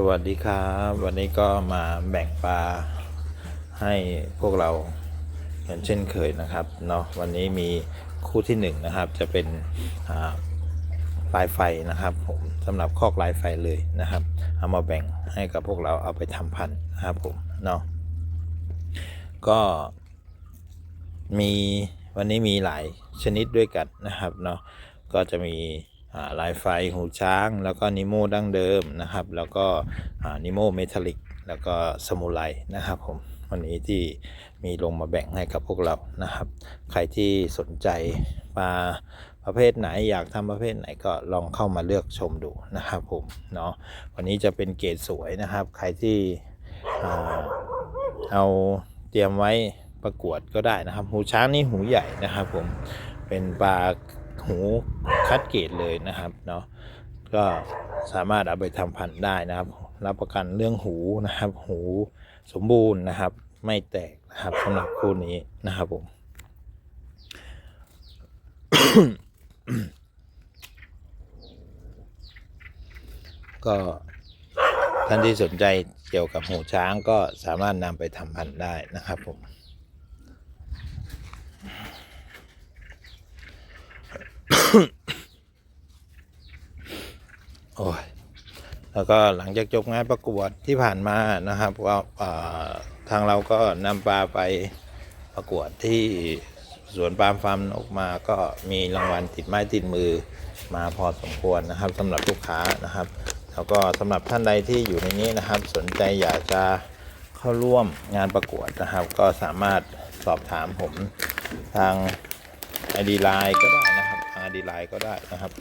สวัสดีครับ วันนี้ก็มาแบ่งปลาให้พวกเราเหมือนเช่นเคยนะครับเนาะวันนี้มีคู่ที่หนึ่งนะครับ จะเป็นลายไฟนะครับ ผมสำหรับคอกลายไฟเลยนะครับ เอามาแบ่งให้กับพวกเราเอาไปทำพันธุ์นะครับผมเนาะก็มีวันนี้มีหลายชนิดด้วยกันนะครับเนาะก็จะมี ลายไฟหูช้าง แล้วก็นิโมดั้งเดิมนะครับ แล้วก็นิโมเมทัลลิกแล้วก็สมุไรนะครับผมวันนี้ที่มีลงมาแบ่งให้กับพวกเรานะครับ ใครที่สนใจปลาประเภทไหนอยากทำประเภทไหนก็ลองเข้ามาเลือกชมดูนะครับผมเนาะวันนี้จะเป็นเกรดสวยนะครับ ใครที่เอาเตรียมไว้ประกวดก็ได้นะครับ หูช้างนี่หูใหญ่นะครับผมเป็นปลา หูคัดเกรดเลยนะครับเนาะก็สามารถเอาไปทำพันธุ์ได้นะครับ รับประกันเรื่องหูนะครับ หูสมบูรณ์นะครับ ไม่แตกนะครับสำหรับคู่นี้นะครับผมก็ท่านที่สนใจเกี่ยวกับหูช้างก็สามารถนำไปทำพันธุ์ได้นะครับผม โอ้ย แล้วก็หลังจากจบงานประกวดที่ผ่านมานะครับก็ทางเราก็นำปลาไปประกวดที่สวนปาล์มฟาร์มนกมาก็มีรางวัลติดไม้ติดมือมาพอสมควรนะครับสำหรับลูกค้านะครับ แล้วก็สำหรับท่านใดที่อยู่ในนี้นะครับ สนใจอยากจะเข้าร่วมงานประกวดนะครับ ก็สามารถสอบถามผมทาง ID Line ก็ได้นะครับทาง ID Line ก็ได้นะครับ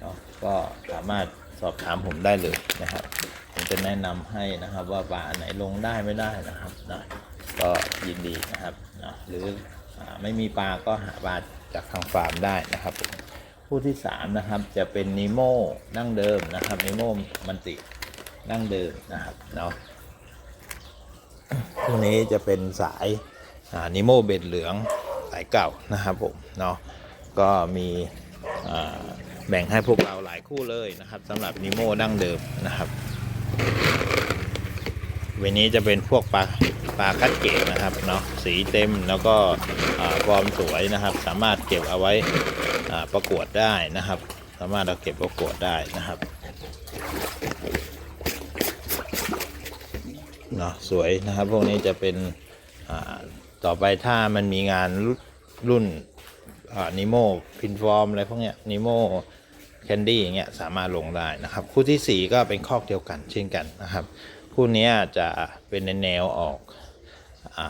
เนาะก็สามารถ สอบถามผมได้เลยนะครับ ผมจะแนะนำให้นะครับว่าปลาไหนลงได้ไม่ได้นะครับนะก็ยินดีนะครับนะหรืออไม่มีปลาก็หาปลาจากทางฟาร์มได้นะครับผมผู้ที่สามนะครับจะเป็นนิโมดั้งเดิมนะครับนิโมมันติดั้งเดิมนะครับเนาะพวกนี้จะเป็นสายนิโมเบ็ดเหลืองสายเก่านะครับผมเนาะก็มีอ่า แบ่งให้พวกเราหลายคู่เลยนะครับสำหรับนิโมดั้งเดิมนะครับวันนี้จะเป็นพวกปลาปลาคัดเกตนะครับเนาะสีเต็มแล้วก็ฟอร์มสวยนะครับ สามารถเก็บเอาไว้ประกวดได้นะครับ สามารถเอาเก็บประกวดได้นะครับเนาะสวยนะครับ พวกนี้จะเป็นต่อไปถ้ามันมีงานรุ่น นิโมพินฟอร์มอะไรพวกเนี้ยนิโมแคนดี้อย่างเงี้ยสามารถลงได้นะครับ คู่ที่ 4 ก็เป็นคอกเดียวกันเช่นกันนะครับ คู่นี้จะเป็นในแนวออกอ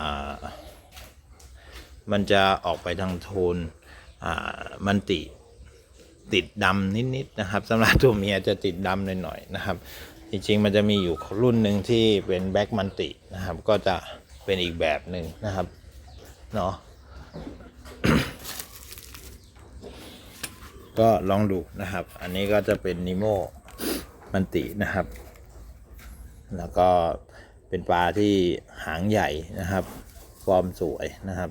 มันจะออกไปทางโทนมันติติดดำนิดๆนะครับสำหรับตัวเมียจะติดดำหน่อยๆนะครับ จริงๆมันจะมีอยู่รุ่นหนึ่งที่เป็นแบ็กมันตินะครับ ก็จะเป็นอีกแบบหนึ่งนะครับเนาะ ก็ลองดูนะครับ อันนี้ก็จะเป็นนิโมมันตินะครับ แล้วก็เป็นปลาที่หางใหญ่นะครับ ฟอร์มสวยนะครับ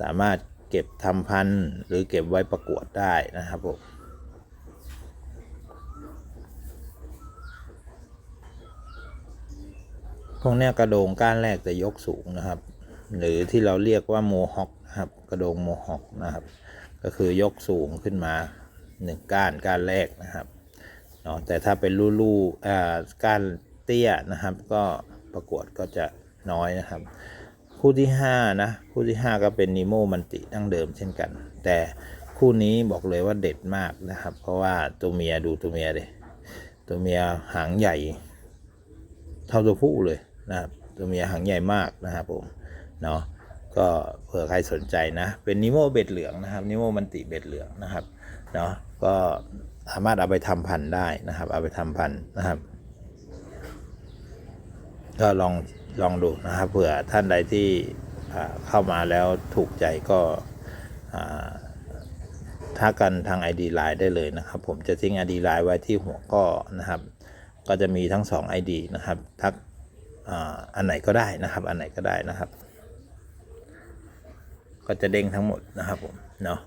สามารถเก็บทำพันธุ์หรือเก็บไว้ประกวดได้นะครับผมพวกนี้กระโดงก้านแรกจะยกสูงนะครับ หรือที่เราเรียกว่าโมฮอคนะครับ กระโดงโมฮอคนะครับ ก็คือยกสูงขึ้นมาหนึ่งก้านก้านแรกนะครับเนาะแต่ถ้าเป็นลู่ๆอ่าก้านเตี้ยนะครับ ก็ประกวดก็จะน้อยนะครับ คู่ที่5นะคู่ที่ 5 ก็เป็นนิโมมันติดั้งเดิมเช่นกัน แต่คู่นี้บอกเลยว่าเด็ดมากนะครับ เพราะว่าตัวเมียดูตัวเมียเลยตัวเมียหางใหญ่ เท่าตัวผู้เลยนะครับ ตัวเมียหางใหญ่มากนะครับผมเนาะ ก็เผื่อใครสนใจนะ เป็นนิโมเบ็ดเหลืองนะครับนิโมมันติเบ็ดเหลืองนะครับเนาะก็สามารถเอาไปทำพันธุ์ได้นะครับ เอาไปทำพันธุ์นะครับ ก็ลองลองดูนะครับเผื่อท่านใดที่เข้ามาแล้วถูกใจก็อ่าทักกันทาง ID Line ได้เลยนะครับ ผมจะทิ้ง ID Line ไว้ที่หัวข้อนะครับ ก็จะมีทั้ง 2 ID นะครับ ทักอันไหนก็ได้นะครับ อันไหนก็ได้นะครับ ก็จะเด้งทั้งหมดนะครับผมเนาะ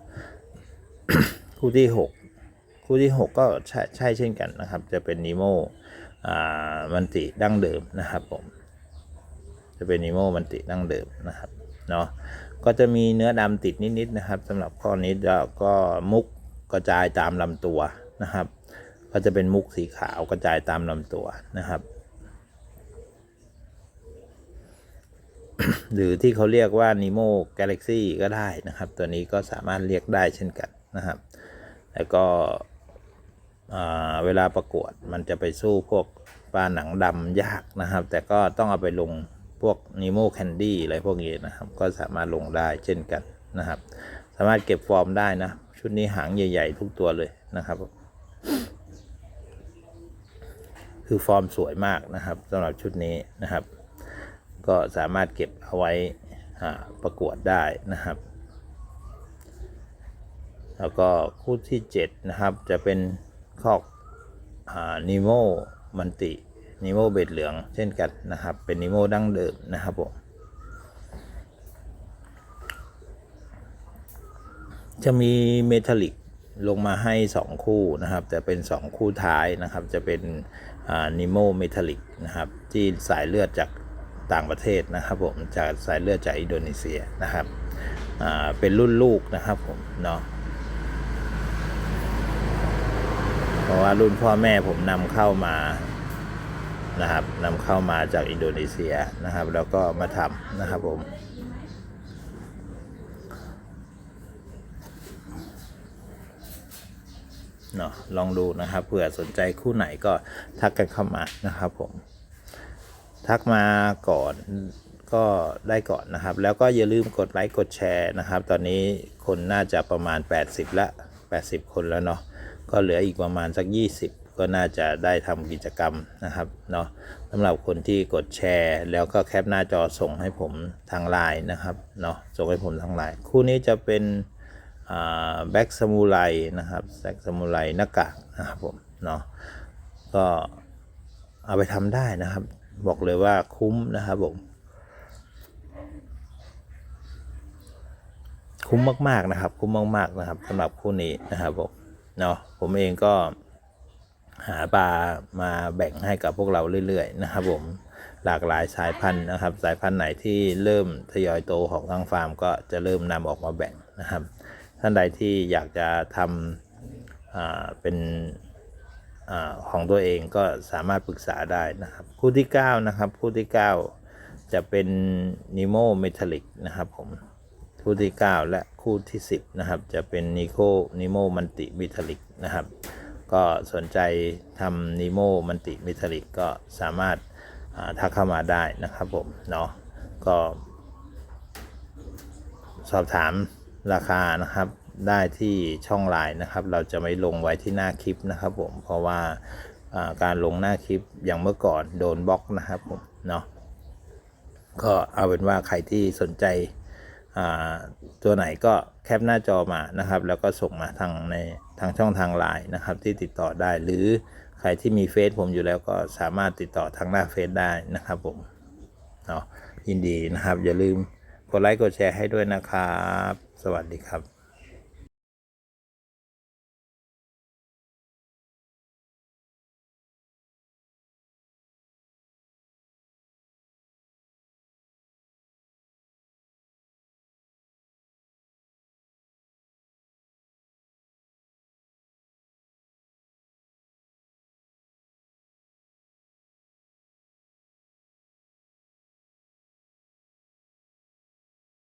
คู่ที่ 6 คู่ที่ 6 ก็ใช่ใช่เช่นกันนะครับ จะเป็นนิโมอ่ามันติดั้งเดิมนะครับผมจะเป็นนิโมมันติดั้งเดิมนะครับเนาะก็จะมีเนื้อดำติดนิดๆนะครับสำหรับข้อนี้แล้วก็มุกกระจายตามลำตัวนะครับ ก็จะเป็นมุกสีขาวกระจายตามลำตัวนะครับ หรือที่เขาเรียกว่า Nemo Galaxy ก็ได้นะครับ ตัวนี้ก็สามารถเรียกได้เช่นกันนะครับ แล้วก็เวลาประกวดมันจะไปสู้พวกปลาหนังดำยากนะครับ แต่ก็ต้องเอาไปลงพวก Nemo Candy อะไรพวกนี้นะครับ ก็สามารถลงได้เช่นกันนะครับ สามารถเก็บฟอร์มได้นะ ชุดนี้หางใหญ่ ๆ ทุกตัวเลยนะครับ คือฟอร์มสวยมากนะครับสำหรับชุดนี้นะครับ ก็สามารถเก็บเอาไว้ประกวดได้นะครับ แล้วก็คู่ที่ 7 นะครับ จะเป็นคอกนิโมมันตินิโมเบ็ดเหลืองเช่นกันนะครับ เป็นนิโมดั้งเดิมนะครับผมจะมีเมทัลลิกลงมาให้ 2 คู่นะครับ แต่เป็น 2 คู่ท้ายนะครับ จะเป็นนิโมเมทัลลิกนะครับ ที่สายเลือดจาก ต่างประเทศนะครับผมจากสายเลือดจากอินโดนีเซียนะครับเป็นรุ่นลูกนะครับผมเนาะเพราะว่ารุ่นพ่อแม่ผมนำเข้ามานะครับนำเข้ามาจากอินโดนีเซียนะครับ แล้วก็มาทำนะครับผมเนาะลองดูนะครับเผื่อสนใจคู่ไหนก็ทักกันเข้ามานะครับผม ทักมาก่อนก็ได้ก่อนนะครับ แล้วก็อย่าลืมกดไลค์กดแชร์นะครับ ตอนนี้คนน่าจะประมาณ 80 ละ 80 คนแล้วเนาะก็เหลืออีกประมาณสัก 20 ก็น่าจะได้ทำกิจกรรมนะครับเนาะสำหรับคนที่กดแชร์ แล้วก็แคปหน้าจอส่งให้ผมทางไลน์นะครับเนาะส่งให้ผมทางไลน์คู่นี้จะเป็นแบ็กสมูไรนะครับแบ็กสมูไรหน้ากากนะครับผมเนาะก็เอาไปทำได้นะครับ บอกเลยว่าคุ้มนะครับผม คุ้มมากๆนะครับ คุ้มมากๆนะครับสำหรับคู่นี้นะครับผมเนาะผมเองก็หาปลามาแบ่งให้กับพวกเราเรื่อยๆนะครับผมหลากหลายสายพันธุ์นะครับ สายพันธุ์ไหนที่เริ่มทยอยโตของทางฟาร์มก็จะเริ่มนำออกมาแบ่งนะครับ ท่านใดที่อยากจะทำเป็น ของตัวเองก็สามารถปรึกษาได้นะครับ คู่ที่ 9 นะครับ คู่ที่ 9 จะเป็นนิโมเมทัลลิกนะครับผมคู่ที่ 9 และคู่ที่ 10 นะครับ จะเป็นนิโคนิโมมันติเมทัลลิกนะครับ ก็สนใจทำนิโมมันติเมทัลลิกก็สามารถาทักเข้ามาได้นะครับผมเนาะก็ สอบถามราคานะครับ ได้ที่ช่องไลน์นะครับ เราจะไม่ลงไว้ที่หน้าคลิปนะครับ ผมเพราะว่าการลงหน้าคลิปอย่างเมื่อก่อนโดนบล็อกนะครับผมเนาะก็เอาเป็นว่าใครที่สนใจตัวไหนก็แคปหน้าจอมานะครับ แล้วก็ส่งมาทางในทางช่องทางไลน์นะครับ ที่ติดต่อได้หรือใครที่มีเฟซผมอยู่แล้วก็สามารถติดต่อทางหน้าเฟซได้นะครับผมเนาะยินดีนะครับ อย่าลืมกดไลค์กดแชร์ให้ด้วยนะครับ สวัสดีครับ